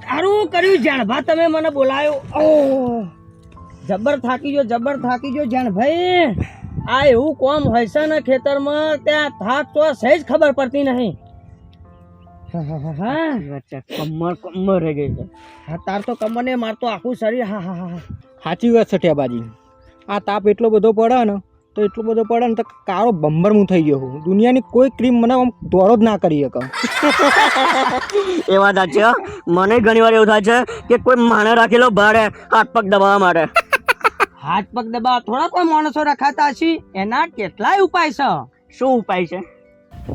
સારું કર્યું જાણભા તમે મને બોલાયો. જબર થાકી ગયો જબર થાકી ગયો જાણભાઈ. આ એવું કોમ હોય છે ને ખેતરમાં ત્યાં થાક તો સહેજ ખબર પડતી નહીં. કમર કમર રહી ગઈ છે. હા તાર તો કમર ને માર તો આખું શરીર હા હા હા. સાચી વાત છે ઠેબાજી. આ તાપ એટલો બધો પડે ને તો એટલો બધો પડે ને તો કાળો બંબર હું થઈ ગયો હું. દુનિયાની કોઈ ક્રીમ મને આમ દોરો જ ના કરી શકે. એ વાત સાચી મને ઘણી વાર એવું થાય છે કે કોઈ માણે રાખેલો ભાડે હાથ પગ દબાવવા માટે. હાથ પગ દબા થોડા કોઈ માણસો રખાતા છે એના કેટલાય ઉપાય છે? શું ઉપાય છે?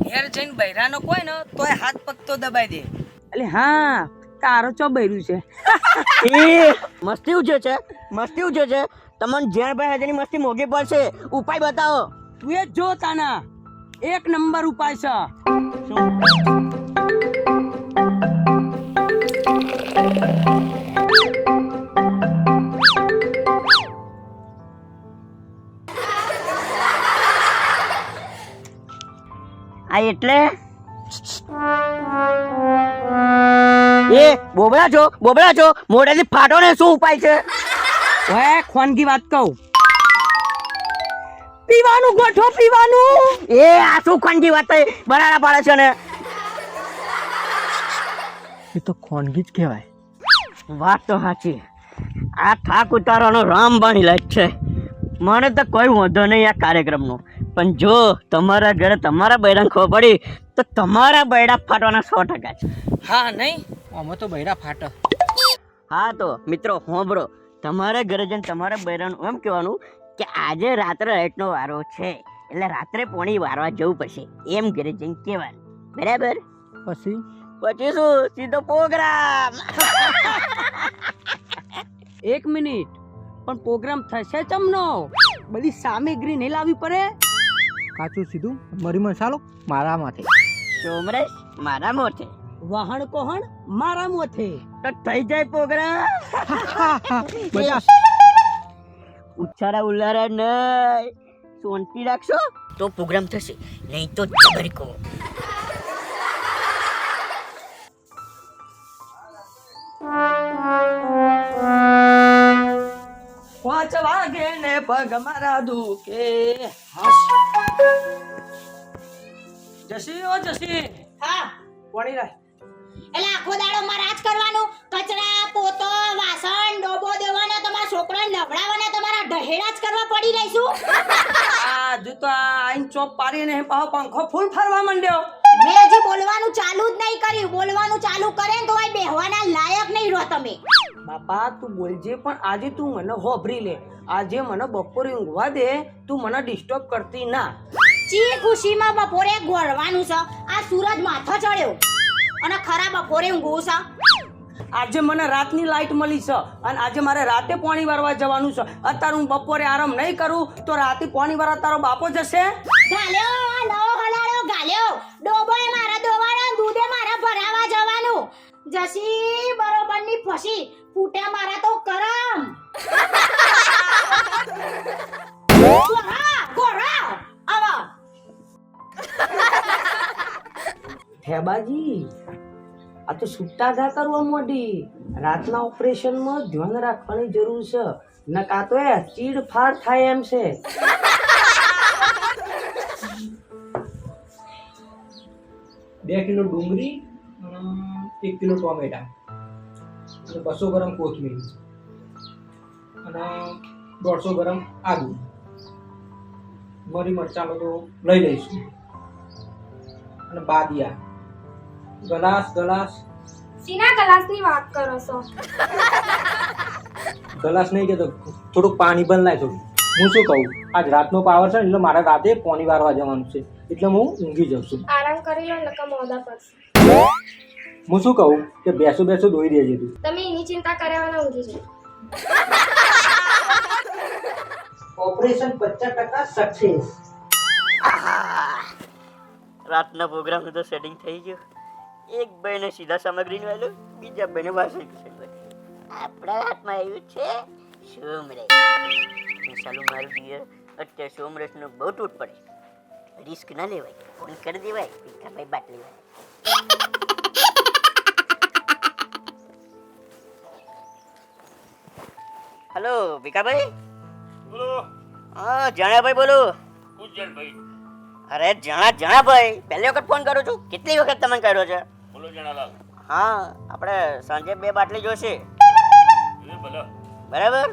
ઘેર જઈને બૈરાનો કોઈ ને તોય હાથ પગ તો દબાઈ દે. એટલે હા તારો ચો બૈરું છે. એ મસ્તી ઉજે છે. મસ્તી ઉજે છે. તમને જ્યાં ભાઈ હજારની મસ્તી મોગી પડશે. ઉપાય બતાવો. તું એ જો તાના. એક નંબર ઉપાય છે. આ એટલે? એ બોબડા છો બોબડા છો. મોઢાથી ફાટો ને શું ઉપાય છે? ઓએ ખોનગી વાત કહું. પીવાનું ગોઠો પીવાનું. એ આ શું ખોનગી વાત થઈ? બરાડા પાડે છે ને. એ તો ખોનગી જ કહેવાય. વાત તો સાચી. આ થાક ઉતારવાનો રામબાણી લાયક છે. મને તો કોઈ વાંધો નહીં આ કાર્યક્રમનો. પણ જો તમારા ઘરે તમારા બૈરાને ખબર પડી તો તમારા બૈડા ફાટવાના સો ટકા છે. હા નહીં? અમે તો બૈરા ફાટો. હા તો મિત્રો હોંભળો તમારા ઘરે જઈને તમારા બૈરાનું એમ કહેવાનું કે આજે રાત્રે લાઇટનો વારો છે. એટલે રાત્રે પોણી વારવા જવું પડશે. એમ ઘરે જઈને કહેવાનું. બરાબર? પછી? પછી શું? સીધો પ્રોગ્રામ. એક મિનિટ. પણ પ્રોગ્રામ થશે ચમનો? બધી સામગ્રી નહીં લાવવી પડે? કાચું સીધું? મરી મસાલો મારા માથે સોમરેશ મારા મોઠે વાહણ કોહણ મારા મોથે. તો થઈ જાય પ્રોગ્રામ ઉછારા ઉચ્ચારા ઉલ્લારા નહીં. શાંતિ રાખશો તો પ્રોગ્રામ થશે. નહીં તો જબરકો પાંચ વાગે ને પગ મારા દુખે. જસી ઓ જસી હા. કોણી રાય એટલે આખો દાડો મારે આજ કરવાનું. કચરા પોતો વાસણ ડોબો દેવાનો તમારા છોકરાને નવડાવવાના તમારા ઢહેડા જ કરવા પડી રહીશું. આ તો આઈન ચોપ પારીને પાહો પંખો ફૂલ ફરવા માંડ્યો. મેં હજી બોલવાનું ચાલુ જ નહીં કર્યું. બોલવાનું ચાલુ કરે તો આ બેહવાના લાયક નહીં રહો તમે. બાપા તું બોલજે પણ આજે તું મને હોભરી લે. આજે મને બપોરે ઊંઘવા દે. તું મને ડિસ્ટર્બ કરતી ના. ચી ખુશીમાં બપોરે ગોળવાનું છે. આ સૂરજ માથો ચડ્યો. અને ખરા બપોરે ઊંઘવું છે આજે મને રાતની લાઈટ મળી છે અને આજે મારે રાતે પાણી વારવા જવાનું છે. અત્યારે હું બપોરે આરામ નહીં કરું તો રાતે પાણી વારવા તારો બાપો જશે? ગાલ્યો આ નવો હલાળો ગાલ્યો. ડોબોએ મારા દોવાનો દૂધે મારા ભરાવા જવાનું. જસી બરોબરની ફસી. ફૂટે મારા તો કરમ. ગોરા ગોરા. આવા. ઠેબાજી આ તો સુટ્ટા ઘા કરવા મોટી રાતના ઓપરેશનમાં ધ્યાન રાખવાની જરૂર છે. નકા તો એ ચીડ ફાડ થાય એમ છે. બે કિલો ડુંગળી એક કિલો ટોમેટા અને બસો ગ્રામ કોથમીર અને દોઢસો ગ્રામ આદુ. મરી મરચાંનો તો લઈ લઈશું. અને બાદિયા. Glass glass. સીના ગ્લાસની વાત કરો છો? ગલાસ નહીં કહેતો થોડુંક પાણી પણ લાય થોડું હું શું કહું? આજ રાતનો પાવર છે ને એટલે મારે રાતે પોણી વારવા જવાનું છે. એટલે હું ઊંઘી જાઉં છું. આરામ કરી લો નકા મોડા પડશે. હું શું કહું? કે બેસો બેસો દોઈ દેજે તું. તમે એની ચિંતા કર્યા ઊંઘી જાઓ. ઓપરેશન પચાસ ટકા સક્સેસ રાતના પ્રોગ્રામનું તો સેટિંગ થઈ ગયું. એક ભાઈને સીધા સામગ્રીનું આવેલું બીજા ભાઈને વાસણ આપણા હાથમાં આવ્યું છે સોમરેશ સાલું મારું ડિયર અત્યારે સોમરસનો બહુ તૂટ પડે. રિસ્ક ના લેવાય ફોન કરી દેવાય ભીખાભાઈ બાટલી વાળા હલો ભીખાભાઈ? બોલો. હા જણાભાઈ બોલો. અરે જણા જણાભાઈ. પહેલી વખત ફોન કરું છું. કેટલી વખત તમે કર્યો છે? બોલો જણાલાલ હા આપણે સાંજે બે બાટલી જોશે બરાબર?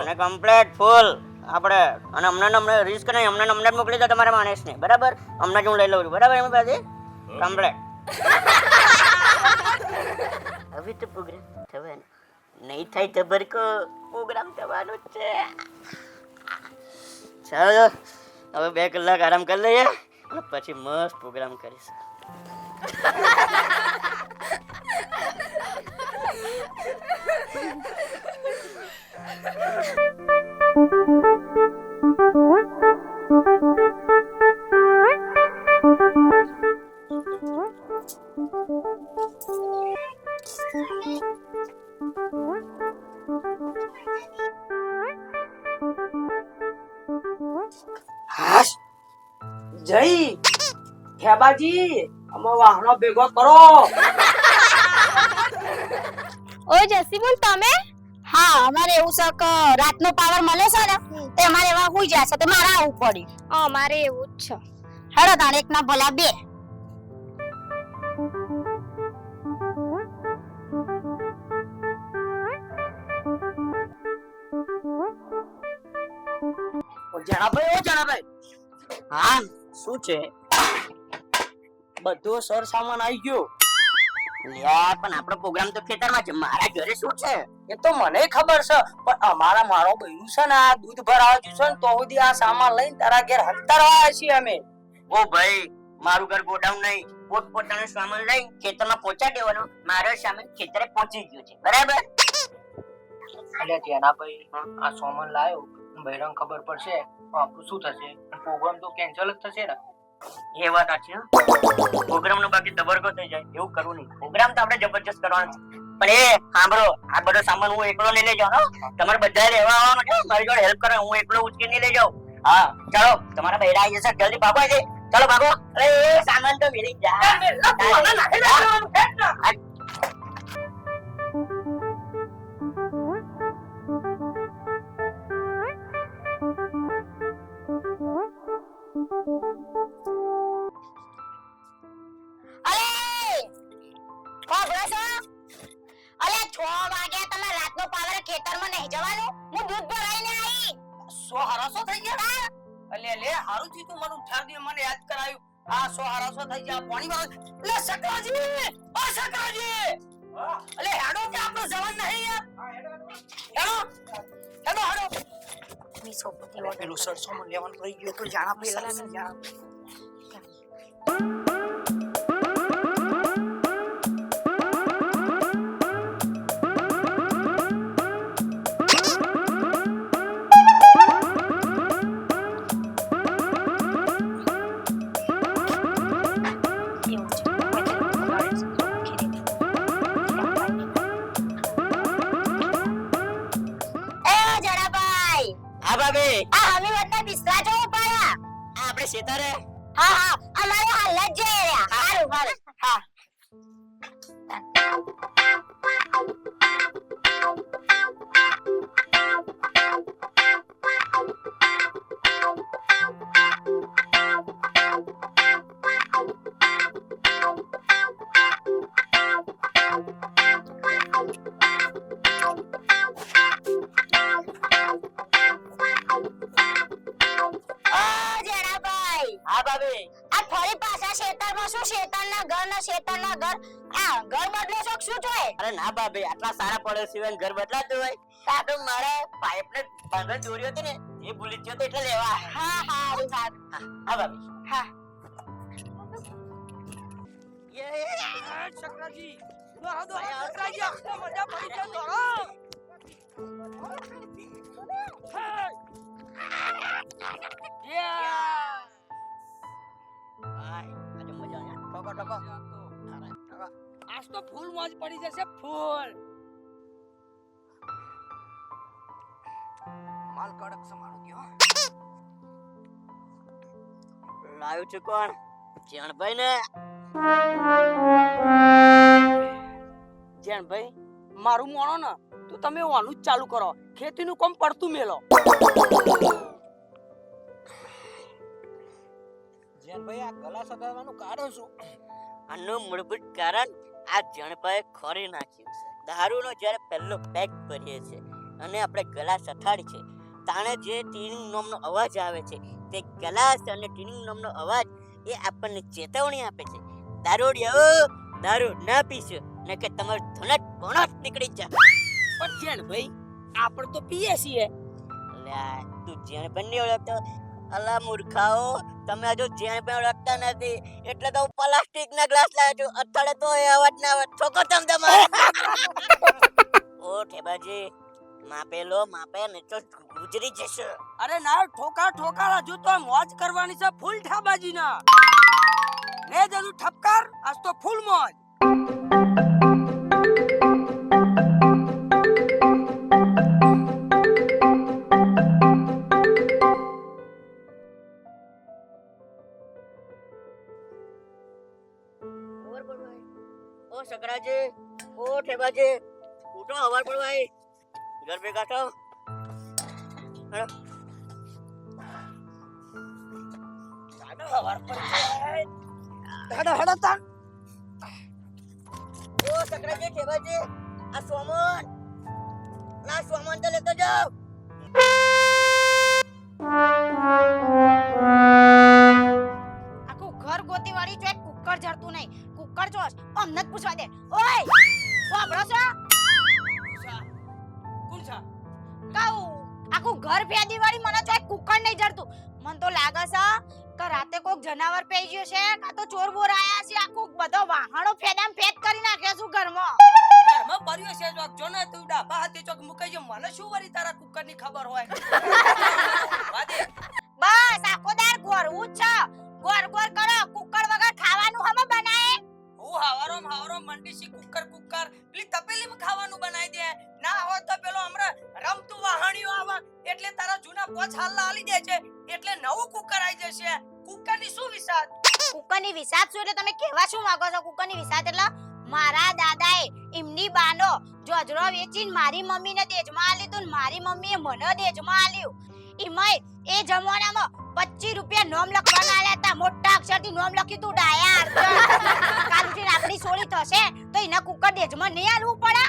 અને કમ્પ્લેટ ફૂલ આપણે અને હમણાં હમણાં રિસ્ક નહીં હમણાં હમણાં જ મોકલી દો તમારા માણસને. બરાબર? હમણાં જ હું લઈ લઉં છું. બરાબર એમ પાસે? કમ્પ્લેટ હવે તો પ્રોગ્રામ થવાનો. નહીં થાય તો ભરકો પ્રોગ્રામ થવાનો છે. ચાલો હવે બે કલાક આરામ કરી લઈએ અને પછી મસ્ત પ્રોગ્રામ કરીશું. જય. ખેબાજી અમે વાહનો ભેગો કરો. ઓ જસીબુન તમે? હા અમારે એવું છે કે રાતનો પાવર મળે છે ને તે અમારે એવા હોઈ જાય છે તો મારે આવું પડ્યું અમારે એવું જ છે. હેડો તાણે એક ના ભલા બે. ઓ જણાભાઈ ઓ જણાભાઈ. હા શું છે? બધો સર સામાન આવી ગયો. લ્યા પણ આપણો પ્રોગ્રામ તો ખેતરમાં છે. મારા ઘરે શું છે? એ તો મને ખબર છે. પણ અમારા મારો બૈરું છે ને, આ દૂધ ભરાવા છે ને, તો સુધી આ સામાન લઈને તારા ઘેર હંતર આવ્યા છીએ અમે. ઓ ભાઈ, મારું ઘર ગોડાઉન નહીં. પોતપોતાનો સામાન લઈ ખેતરમાં પહોંચા દેવાનો. મારો સામાન ખેતરે પહોંચી ગયો છે. બરાબર? એટલે જેનાભાઈ આ સોમન લાવ્યો બહેરાંગ ખબર પડશે. આપણું શું થશે? પ્રોગ્રામ તો કેન્સલ જ થશે ને? એ વાત સાચી પ્રોગ્રામ નો બાકી દબરકો થઈ જાય એવું કરવું નહીં. પ્રોગ્રામ તો આપણે જબરજસ્ત કરવાનો છે. પણ એ સાંભળો આ બધો સામાન હું એકલો નહીં લઈ જાઉં હો. તમારે બધા લેવા આવવાનું છે મારી જોડે હેલ્પ કરે હું એકલો ઉચકી નહીં લઈ જાઉં. હા ચાલો તમારા બૈરા આવી જશે. જલ્દી ભાગો છે ચાલો ભાગો. અરે એ સામાન તો મેળી જા 6 વાગે તમે રાતનો પાવર ખેતરમાં નહીં જવાનું. હું દૂધ ભરાઈને આવી સો હરાસો થઈ ગયા? અલે લે હારું થયું તું મને ઉઠાડી દે મને યાદ કરાયું. આ સો હરાસો થઈ ગયા. પાણી વાળો લે સકરાજી! ઓ સકરાજી! અલે હેડો કે આપણો જવાન નહીં યાર. હેડો હેડો. હેડો. પેલું સરસો મને લેવાનું રહી ગયું તો જાણા પેલા જાણા. હા ભાભી. આ અમે વતના બિસ્તરા જો પાયા હા આપણે શેતારે. હા હા અમારે હાલ જ જઈ રહ્યા. હારું હારું. હા. ના ભાઈ આટલા સારા પડોશીઓ ઘર બદલાતું હોય તો મારે પાઇપ ને બંધ દોરી હતી ને એ ભૂલી ગયો તો એટલે લેવા હા હા હારું હારું. હા ભાભી. હા. શકરાજી દોડો દોડો સકરાજી આપણે મજા પડી જાય દોડો હાય, આજે મજા આવે ટકો ટકો આજ તો ફૂલ મોજ પડી જશે ફૂલ. માલ કડક સમારો ગયો લાવ્યું છે કોણ? જણભાઈ ને? જણભાઈ મારું મોણો ને તો તમે ઓનું જ ચાલુ કરો. ખેતીનું કામ પડતું મેલો. જેનભાઈ આ ગલા સગાવવાનું કારણ શું? આનું મૂળભૂત કારણ આ જણભાઈ ખોરી નાખ્યું છે. દારૂનો જ્યારે પહેલો પેક ભરીએ છે અને આપણે ગલાસ અથાડી છે, તાણે જે ટીનિંગ નામનો અવાજ આવે છે, તે ગલાસ અને ટીનિંગ નામનો અવાજ એ આપણને ચેતવણી આપે છે. દારૂડિયો દારૂ ના પીશો, ને કે તમારું ધનટ ભણટ નીકળી જાય. પણ ભાઈ આપણે તો પીએ છીએ. તું જણભાઈ નહીં ઓળખતો. અલા મૂર્ખાઓ તમે હજુ જણભાઈ ઓળખતા નથી. એટલે તો હું પ્લાસ્ટિક ના ગ્લાસ લાવ્યો છું. અત્યારે તો એ અવાજ ના આવે. ઠોકો તમ તમારે. ઓ ઠેબાજી માપે લો માપે ને તો ગુજરી જશે. અરે ના ઠોકા ઠોકા હજુ તો મોજ કરવાની છે ફૂલ ઠાબાજી ના રે જરું ઠપકાર આજ તો ફૂલ મોજ. ઠેબાજી ઉઠો હવાર ભાઈ ઘર ભેગા થો હડો હડો હવાર પર હેડો હેડો તાન ઓ સકરાજી ઠેબાજી આ સોમન. ના સોમન તો લેતો જાવ આખું ઘર ગોતી વાળી જો કુકર જડતું નહીં. કુકર જોશ અમને જ પૂછવા દે. ઓય! સાંભળો છો કોણ છે કહું આખું ઘર ફેદી વાળી મને તો કુકર નહીં જડતું. મને તો લાગે છે કે રાતે કોક જનાવર પેઈ ગયો છે કા તો ચોર બોર આયા છે આખું બધો વાહણો ફેદામ ફેદ કરી નાખ્યો છું ઘરમાં. ઘરમાં પર્યો છે જોક જો ને તું ડાબા હાથે ચોક મુકાઈ જો મને શું વળી તારા કુકરની ખબર હોય? બસ આખો દાર ગોરવું જ છે. ગોર ગોર કરો કુકર વગર ખાવાનું હમ બનાય હું હાવારો હાવારો મંડીસી કુકર કુકર, પેલી તપેલીમાં ખાવાનું બનાવી દે. ના હોય તો પેલો હમણાં રમતું વાહણીઓ આવે, એટલે તારા જૂના પોચ હાલના આલી દે છે, એટલે નવું કુકર આવી જશે. કુકરની શું વિસાત કુકરની વિસાત શું એટલે તમે કેવા શું માંગો છો? કુકરની વિસાત એટલે મારા દાદાએ એમની બાનો જોજરો વેચીને મારી મમ્મીને દેજમાં આલી તું મારી મમ્મીએ મને દેજમાં આલ્યું. એમાંય એ જમાનામાં 25 રૂપિયા નોમ લખવાના આલ્યા હતા. મોટા અક્ષરથી નોમ લખ્યું તું ડાયા કાલ ઉઠીને આપણી સોળી થશે તો એના કુકર દેજમાં નહીં આલવું પડે.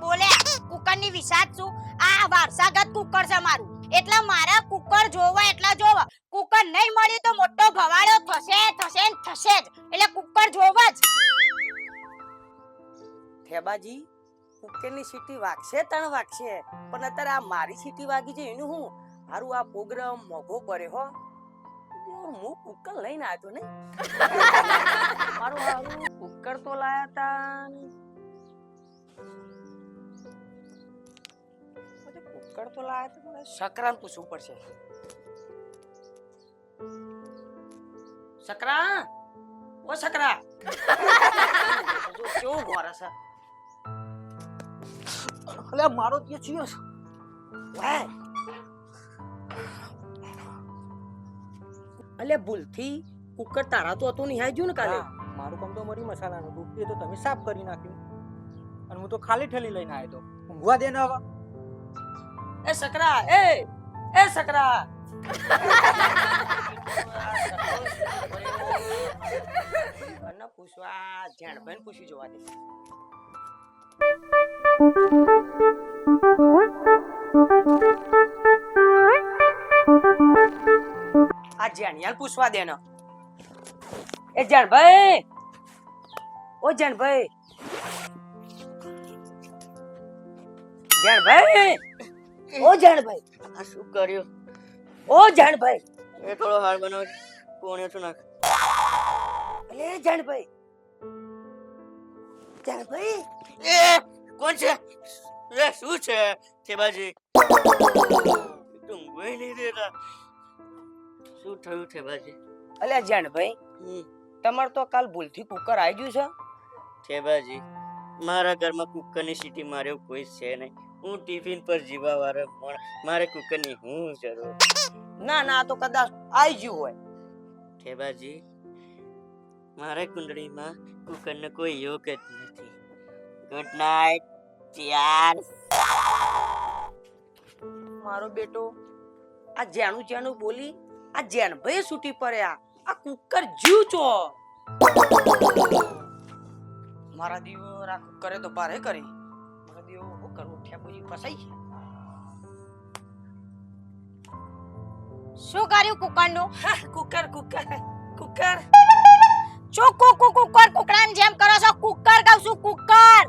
બોલે, કુકરની વિસાત શું આ વારસાગત કુકર છે મારું. એટલે મારા કુકર જોવા એટલા જોવા. કુકર નહીં મળ્યું તો મોટો ભવાડો થશે થશે ને થશે જ. એટલે કુકર જોવા જ. ઠેબાજી કુકરની સીટી વાગશે, તણ વાગશે. પણ અત્યારે આ મારી સીટી વાગી છે એનું હું? મારું આ પ્રોગ્રામ મોઘો પડે હો. હું કુકર લઈને આવ્યો ને મારું હારું કુકર તો લાયા તા. કુકર તો લાયા તા મને પૂછવું પડશે. શકરા ઓ સકરા જો કેવો ઘોરે છે અલે મારો તે છીએ વાય અલે ભૂલથી કુકર તારા તો હતું નહીં ગયું ને કાલે. મારું કામ તો મરી મસાલાનું. હતું એ તો તમે સાફ કરી નાખ્યું. અને હું તો ખાલી ઠેલી લઈને આવ્યો તો. ઊંઘવા દે ને હવે. એ સકરા એ એ સકરા. અને પૂછવા બેન પૂછી જોવા દે. આ જાણિયાલ પૂછવા દે ને. એ જાણભાઈ ઓ જાણ ભાઈ ઓ જાણભાઈ આ શું કર્યું? ઓ જાણભાઈ એ થોડો હાર બનાવ કોણે છું નાખ. અલે જાણભાઈ જાણભાઈ એ કોણ છે? એ શું છે? થેબાજી તું ગોઈ નહીં દેતા. શું થયું થેબાજી અલ્યા જાણભાઈ તમાર તો કાલ ભૂલથી કુકર આવી ગયું છે. થેબાજી મારા ઘરમાં કુકરની સીટી મારે કોઈ છે નહીં. હું ટિફિન પર જીવા વાળો પણ મારે કુકરની હું જરૂર. ના ના તો કદાચ આવી ગયું હોય. ઠેબાજી મારા કુંડળીમાં કુકરનો કોઈ યોગ જ નથી. ગુડ નાઇટ ચાર મારો બેટો આ જાણું જાણું બોલી આ જેન ભાઈ છૂટી પડ્યા આ. કુકર જીવ છો. મારા દીવો આ કુકરે તો ભારે કરી. મારા દીવો હું કરું ઠેબુજી ફસાઈ છે. શું કર્યું કુકરનું? Cooker cooker cooker. શું કુ કુકર કુકડાની જેમ કરો છો કુકર કહું છું કુકર.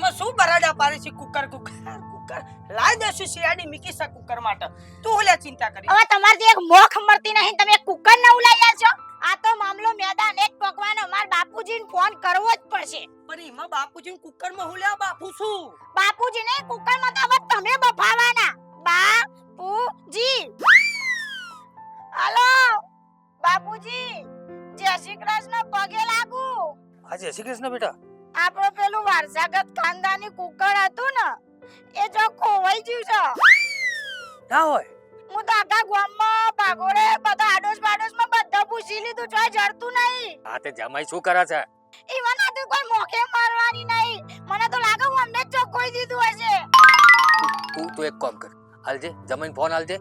માં શું બરાડા પાડે છે કુકર કુકર? કુકર. લાઈ દેશું શિયાળી મીકી સા કુકર માટે? તું ઓલે ચિંતા કરી. હવે તમારથી એક મોખ મળતી નહીં. તમે કુકર ન ઉલાઈ છો? આ તો મામલો મેદાન એક પકવાનો માર બાપુજીને ફોન કરવો જ પડશે. પણ એમાં બાપુજી કુકરમાં હું લેવા બાપુ છું? બાપુજી ને કુકરમાં તો હવે તમે બફાવાના. બાપુજી. હાલો બાપુજી જય શ્રી કૃષ્ણ પગે લાગુ. હા જય શ્રી કૃષ્ણ બેટા. આપણો પેલું વારસાગત ખાનદાની કુકર હતું ને એ ચોખ્ખું હોય ગયું છે. ના હોય. હું તો આખા ગામમાં ભાગોળે બધા આડોશ પાડોશમાં બધા પૂછી લીધું જોઈ જડતું નહીં. હા તે જમાઈ શું કરે છે? ઈવન આ તો કોઈ મોકે મારવાની નહીં. મને તો લાગે હું અમને જ ચોખ્ખોઈ દીધું હશે. તું તું એક કામ કર. હાલજે જમાઈને ફોન હાલજે.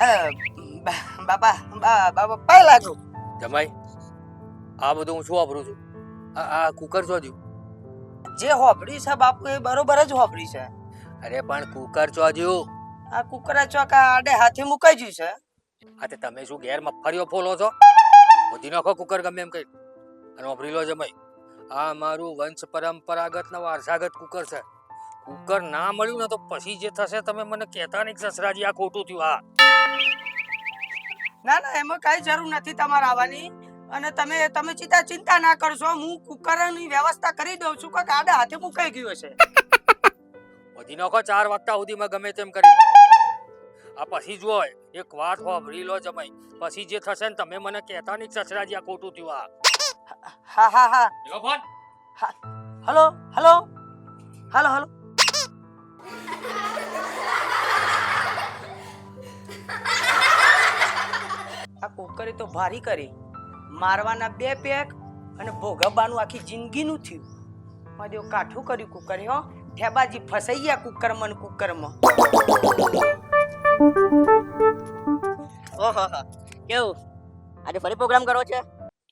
હા બાબા બાપા બા- બાપા પાય લાગો. જમાઈ આ બધું હું શું વાપરું છું? આ આ કુકર ચોજ્યું જે હોપડી છે બાપુ એ બરોબર જ હોપડી છે. અરે પણ કુકર ચોજ્યું આ કુકરા ચોકા આડે હાથે મુકાઈ ગયું છે. આ તે તમે શું ગેર મફરીઓ ફોલો છો? બધી નાખો કુકર ગમે એમ કઈ. અને વાપરી લો જમાઈ. આ મારું વંશ પરંપરાગત ને વારસાગત કુકર છે. કુકર ના મળ્યું ને તો પછી જે થશે તમે મને કહેતા નહીં સસરાજી આ ખોટું થયું. હા. ના ના એમાં કઈ જરૂર નથી તમારે આવવાની. અને તમે તમે ચિંતા ચિંતા ના કરશો હું. કુકરની વ્યવસ્થા કરી દઉં છું કે આડે હાથે મુકાઈ ગયું હશે. વધી નાખો ચાર વાગતા સુધીમાં ગમે તેમ કરી આ પછી જુઓ એક વાત વાપરી લો જમાઈ. પછી જે થશે ને તમે મને કહેતા નહીં સસરાજી આ ખોટું થયું હા હા હા. હા phone. Hello hello. Hello hello. આ કુકરે તો ભારી કરી. મારવાના બે પેક અને ભોગવવાનું આખી જિંદગીનું થયું. મહાદેવ કાઠું કર્યું કુકર હો. ઠેબાજી ફસાઈ ગયા કુકરમાં કુકરમાં. ઓહો કેવું? આજે ફરી પ્રોગ્રામ કરો છે?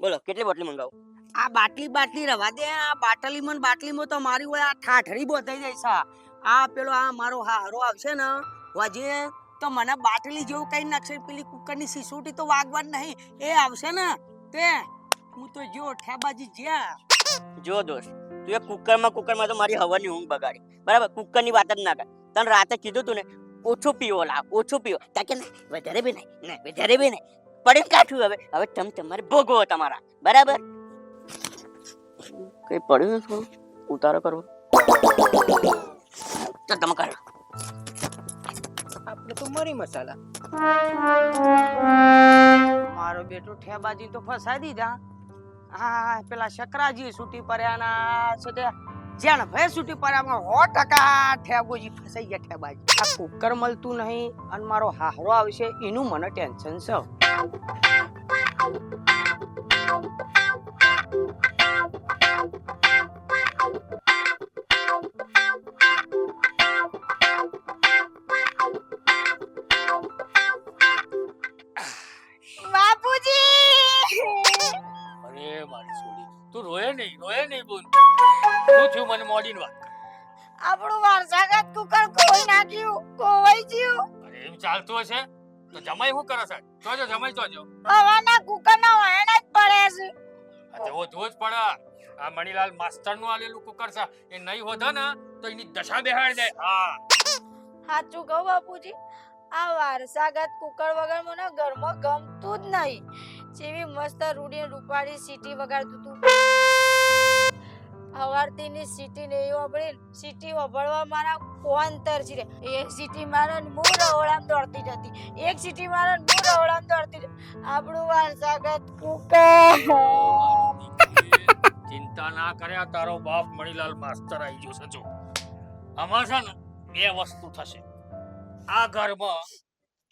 બોલો કેટલી બોટલી મંગાવો? આ બાટલી બાટલી રવા દે. આ બાટલીમાં ને બાટલીમાં તો મારી હોય આ ઠાઠરી બોધાઈ જાય છે. આ પેલો આ મારો હારો આવશે ને વાજે તો મને બાટલી જેવું કઈ નાખશે. પેલી કુકરની સિસોટી તો વાગવાની નહીં. એ આવશે ને તે, હું તો જો ઠેબાજી જ્યાં. જો દોસ્ત, તું એ કુકરમાં કુકરમાં તો મારી હવાની ઊંઘ બગાડી. બરાબર, કુકરની વાત જ ના કર. તને રાતે કીધું તું ને, ઓછું પીવો લાવ ઓછું પીવો. તાકે નહીં વધારે બી નહીં નહીં વધારે બી નહીં. પડીને કાઠું હવે હવે તમ તમારે ભોગવો તમારા. બરાબર? કઈ પડ્યું થોડું ઉતારો કરવો. તો તમે કરો. આપણે તો મરી મસાલા. મારો બેટો ઠેબાજી તો ફસાઈ દીધા. હા પેલા શકરાજી સુટી પડ્યાના છે તે જેણ ભાઈ સુટી પડ્યા સો ટકા ઠેબોજી ફસાઈ ગયા ઠેબાજી. આ કુકર મળતું નહીં અને મારો હારો આવશે, એનું મને ટેન્શન છે. થયું મને મોડીને વાત આપણું વારસાગત કુકર કોઈ નાખ્યું ખોવાઈ ગયું અરે એમ ચાલતું હશે? તો જમાઈ શું કરે છે જોજો જમાઈ જોજો. હવાના કુકર ના વહેણ જ પડે છે. જવો જોવો જ પડે. આ મણીલાલ માસ્ટરનું આલેલું કુકર છે. એ નહીં હોતા ને તો એની દશા બેહાડી દે. હા. સાચું કહું બાપુજી આ વારસાગત કુકર વગર મને ઘરમાં ગમતું જ નહીં. જેવી મસ્ત રૂડી રૂપાળી સીટી વગાડતું હવારતીની સીટી ને એ વબળી સીટી વબળવા મારા કોણ તરસી રે. એક સીટી મારા હું રવડામ દોડતી જતી એક સીટી મારા મૂળ હું રવડામ દોડતી આપણું વારસાગત કુકર ચિંતા ના કર્યા, તારો બાપ મણીલાલ માસ્તર આવી ગયો સજો આમાં છે ને બે વસ્તુ થશે. આ ઘરમાં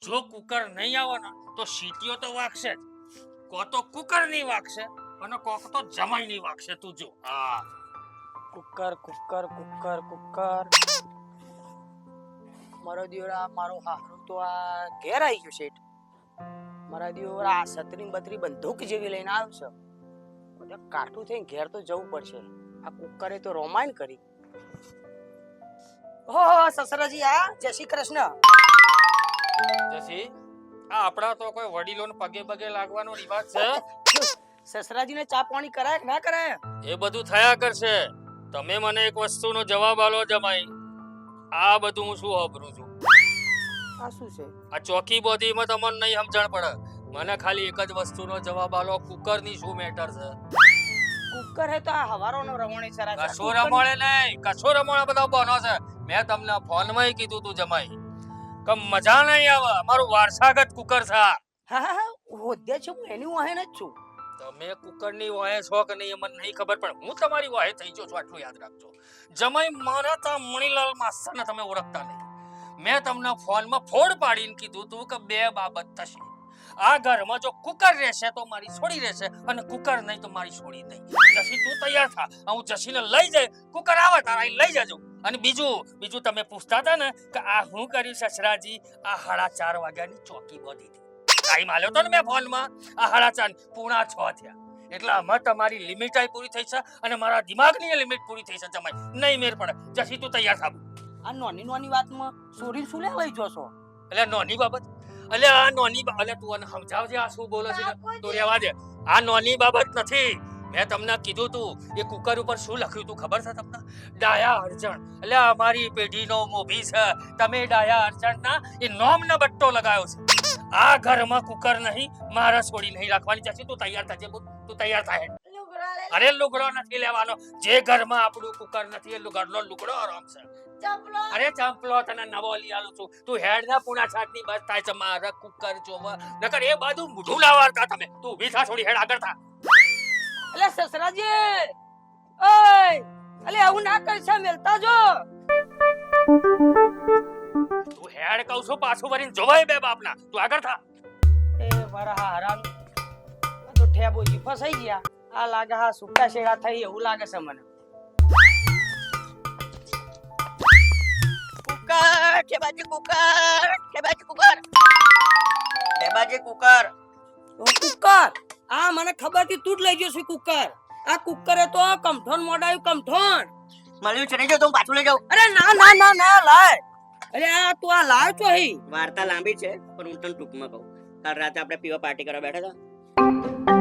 જો કુકર નહીં આવવાના, તો સીટીઓ તો વાગશે જ. કો તો કુકર નહીં વાગશે અને કોક તો જમાઈ નહીં વાગશે, તું જો. હા. Cooker cooker cooker cooker. મારો દિયોરા મારો હારો તો આ ઘેર આવી ગયો શેઠ. મારા દિયોરા આ સતરી બત્રી બંદૂક જેવી લઈને આવ્યો છે. કાઠું થઈને ઘેર તો જવું પડશે. આ કુકરે તો રોમાયણ કરી. હો સસરાજી આ જય શ્રી કૃષ્ણ. જસી આ આપણા તો કોઈ વડીલોને પગે પગે લાગવાનો રિવાજ છે? સસરાજીને ચા પાણી કરાય કે ના કરાય? એ બધું થયા કરશે. તમે મને એક વસ્તુનો જવાબ આલો જમાઈ. આ બધું હું શું વાપરું છું? આ શું છે? આ ચોકી બોધીમાં તમને નહીં સમજણ પડે. મને ખાલી એક જ વસ્તુનો જવાબ આલો. કુકરની શું મેટર છે? કુકર હે તો આ હવારોનો રમણી સરા. કશો રમણે નહીં. કશો રમણે બધા બનો છે. મેં તમને ફોનમાં કીધું તું જમાઈ. કે મજા નહીં આવે. અમારું વારસાગત કુકર છે. હા હા હા. છું એની હું વાહન જ છું. તમે કુકરની વાહે છો કે નહીં મને નહીં ખબર, પણ હું તમારી વાહે થઈ ગયો છું, આટલું યાદ રાખજો. જમાઈ મારા તા મણીલાલ માસ્તરને તમે ઓળખતા નહીં. મેં તમને ફોનમાં ફોડ પાડીને કીધું તું કે બે બાબત થશે. આ ઘરમાં જો કુકર રહેશે તો મારી છોડી રહેશે અને કુકર નહીં તો મારી છોડી નહીં. જસી તું તૈયાર થા. હું જસીને લઈ જાય કુકર આવે તારા લઈ જજો. અને બીજું બીજું તમે પૂછતા હતા ને કે આ હું કર્યું સસરાજી આ સાડા ચાર વાગ્યાની ચોકી બોધી હતી. ટાઈમ આલ્યો તો ને મેં ફોનમાં? આ સાડા પૂણા છ થયા. એટલે આમાં તમારી લિમિટ પૂરી થઈ છે અને મારા દિમાગની લિમિટ પૂરી થઈ છે જમાઈ. નહીં મેર પડે. જસી તું તૈયાર થાવ. આ નોની નોની વાતમાં સોરી શું લેવાઈ જોશો એટલે નોની બાબત? એટલે આ નોની એટલે તું અને સમજાવજે આ શું બોલે છે તો રહેવા દે. આ નોની બાબત નથી. મેં તમને કીધું તું એ કુકર ઉપર શું લખ્યું તું ખબર છે તમને? ડાયા અર્જણ. એટલે અમારી પેઢીનો મોભી છે. તમે ડાયા અર્જણના એ નોમનો બટ્ટો લગાવ્યો છે. આ ઘરમાં કુકર નહીં મારા છોડી નહીં રાખવાની. ચાચી તું તૈયાર થજે. તું તૈયાર થાય. અરે લુગડો નથી લેવાનો. જે ઘરમાં આપણું કુકર નથી એ લુગડનો લુગડો આરામ છે. અરે ચંપલો તને નવો લઈ આલું છું. તું હેડ ના પૂણા છાતની બસ થાય છે. મારા કુકર જોવ. નકર એ બાજુ મૂઢું લાવારતા તમે. તું ઊભી થા થોડી હેડ આગળ થા. એટલે સસરાજી! ઓય! અલે આવું ના કરશે મેલતા જો. હેડ કહું છું પાછું વળીને જોવાય બે બાપના. તું આગળ થા. એ મારા હા હરામ તો ઠેબો જી ફસાઈ ગયા. આ લાગે હા સુકા શેડા થઈ એવું લાગે છે મને. કુકર કે બાજુ કુકર કે બાજુ કુકર. કે બાજુ કુકર કુકર? આ મને ખબરથી તું જ લઈ છે કુકર. આ કુકરે તો કમઠોન મોડાયું કમઠોન. મળ્યું છે નહીં જો તો પાછું લઈ જાઉં. અરે ના ના ના ના લાય. અરે આ તું આ લાવ છો હી? વાર્તા લાંબી છે, પણ હું તને ટૂંકમાં કહું. કાલ રાતે આપણે પીવા પાર્ટી કરવા બેઠા હતા.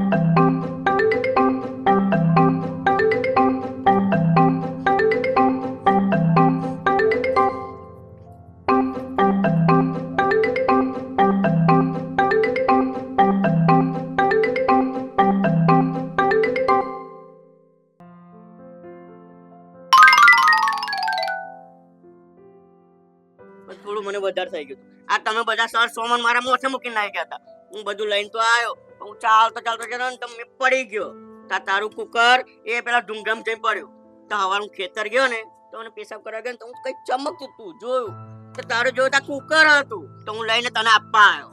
બધા સર સોમન મારા મોઠે મૂકીને આવી ગયા હતા. હું બધું લઈને તો આવ્યો. હું ચાલતો ચાલતો જતો ને તમે પડી ગયો. તા તારું કુકર એ પેલા ધૂમધામ જઈ પડ્યું. તો હવાર હું ખેતર ગયો ને તો મને પેશાબ કરવા ગયો ને તો હું કઈ ચમકતું તું જોયું. તો તારું જોયું તા કુકર હતું. તો હું લઈને તને આપવા આવ્યો.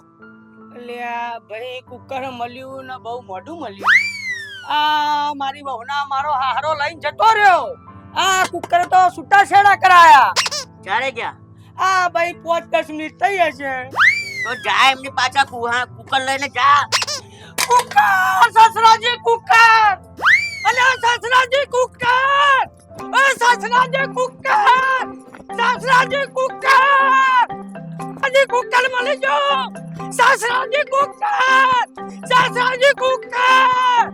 અલ્યા ભાઈ કુકર મળ્યું ને બહુ મોઢું મળ્યું. આ મારી બહુના મારો હારો લઈને જતો રહ્યો. આ કુકર તો છૂટા છેડા કરાયા. ચારે ગયા? આ ભાઈ પાંચ દસ મિનિટ થઈ હશે તો જા એમની પાછા કુહા કુકર લઈને જા. કુકર સસરાજી કુકર. અલ્યા સસરાજી કુકર. એ સસરાજી કુકર. સસરાજી કુકર. અને કુકર મળી જો સસરાજી કુકર. સસરાજી કુકર.